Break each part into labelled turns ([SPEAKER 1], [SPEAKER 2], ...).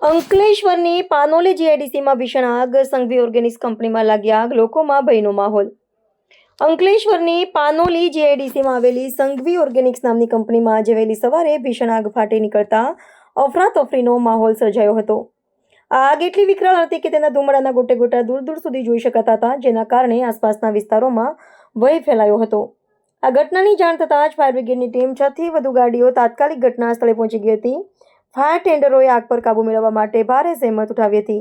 [SPEAKER 1] અંકલેશ્વરની પાનોલી જીઆઈડીસીમાં ભીષણ આગ, સંઘવી ઓર્ગેનિક્સ કંપનીમાં લાગી આગ, લોકોમાં ભયનો માહોલ. અંકલેશ્વરની પાનોલી જીઆઈડીસીમાં આવેલી સંઘવી ઓર્ગેનિક્સ નામની કંપનીમાં આજે વહેલી સવારે ભીષણ આગ ફાટી નીકળતા અફરાતફરીનો માહોલ સર્જાયો હતો. આ આગ એટલી વિકરાળ હતી કે તેના ધુમાડાના ગોટે ગોટા દૂર દૂર સુધી જોઈ શકાતા હતા, જેના કારણે આસપાસના વિસ્તારોમાં ભય ફેલાયો હતો. આ ઘટનાની જાણ થતાં જ ફાયર બ્રિગેડની ટીમ છથી વધુ ગાડીઓ તાત્કાલિક ઘટના સ્થળે પહોંચી ગઈ હતી. ફાયર ટેન્ડરોએ આગ પર કાબૂ મેળવવા માટે ભારે જહેમત ઉઠાવી હતી.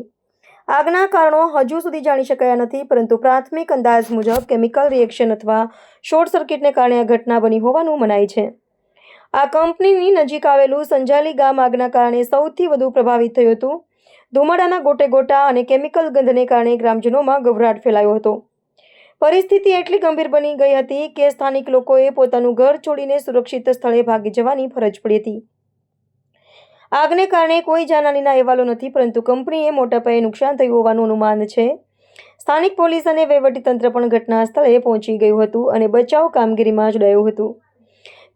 [SPEAKER 1] આગના કારણો હજુ સુધી જાણી શકાયા નથી, પરંતુ પ્રાથમિક અંદાજ મુજબ કેમિકલ રિએક્શન અથવા શોર્ટ સર્કિટને કારણે આ ઘટના બની હોવાનું મનાય છે. આ કંપનીની નજીક આવેલું સંજાલી ગામ આગના કારણે સૌથી વધુ પ્રભાવિત થયું હતું. ધુમાડાના ગોટે ગોટા અને કેમિકલ ગંધને કારણે ગ્રામજનોમાં ગભરાટ ફેલાયો હતો. પરિસ્થિતિ એટલી ગંભીર બની ગઈ હતી કે સ્થાનિક લોકોએ પોતાનું ઘર છોડીને સુરક્ષિત સ્થળે ભાગી જવાની ફરજ પડી હતી. આગને કારણે કોઈ જાનહાનીના અહેવાલો નથી, પરંતુ કંપનીએ મોટા પાયે નુકસાન થયું હોવાનું અનુમાન છે. સ્થાનિક પોલીસ અને વહીવટીતંત્ર પણ ઘટના સ્થળે પહોંચી ગયું હતું અને બચાવ કામગીરીમાં જોડાયું હતું.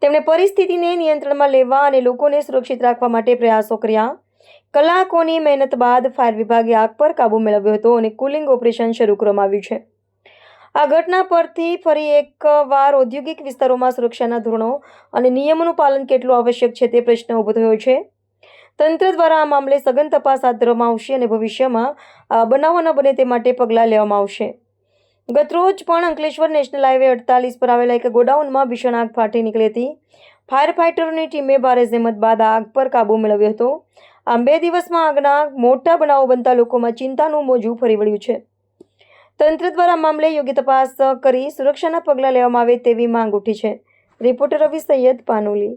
[SPEAKER 1] તેમણે પરિસ્થિતિને નિયંત્રણમાં લેવા અને લોકોને સુરક્ષિત રાખવા માટે પ્રયાસો કર્યા. કલાકોની મહેનત બાદ ફાયર વિભાગે આગ પર કાબૂ મેળવ્યો હતો અને કુલિંગ ઓપરેશન શરૂ કરવામાં આવ્યું છે. આ ઘટના પરથી ફરી એકવાર ઔદ્યોગિક વિસ્તારોમાં સુરક્ષાના ધોરણો અને નિયમોનું પાલન કેટલું આવશ્યક છે તે પ્રશ્ન ઊભો થયો છે. તંત્ર દ્વારા આ મામલે સઘન તપાસ હાથ ધરવામાં આવશે અને ભવિષ્યમાં બનાવો બને તે માટે પગલાં લેવામાં આવશે. ગતરોજ પણ અંકલેશ્વર નેશનલ હાઈવે અડતાલીસ પર આવેલા એક ગોડાઉનમાં ભીષણ આગ ફાટી નીકળી હતી. ફાયર ફાઇટરોની ટીમે ભારે જહેમત બાદ આગ પર કાબૂ મેળવ્યો હતો. આમ બે દિવસમાં આગના મોટા બનાવો બનતા લોકોમાં ચિંતાનું મોજું ફરી વળ્યું છે. તંત્ર દ્વારા મામલે યોગ્ય તપાસ કરી સુરક્ષાના પગલાં લેવામાં આવે તેવી માંગ ઉઠી છે. રિપોર્ટર રવિ સૈયદ પાનોલી.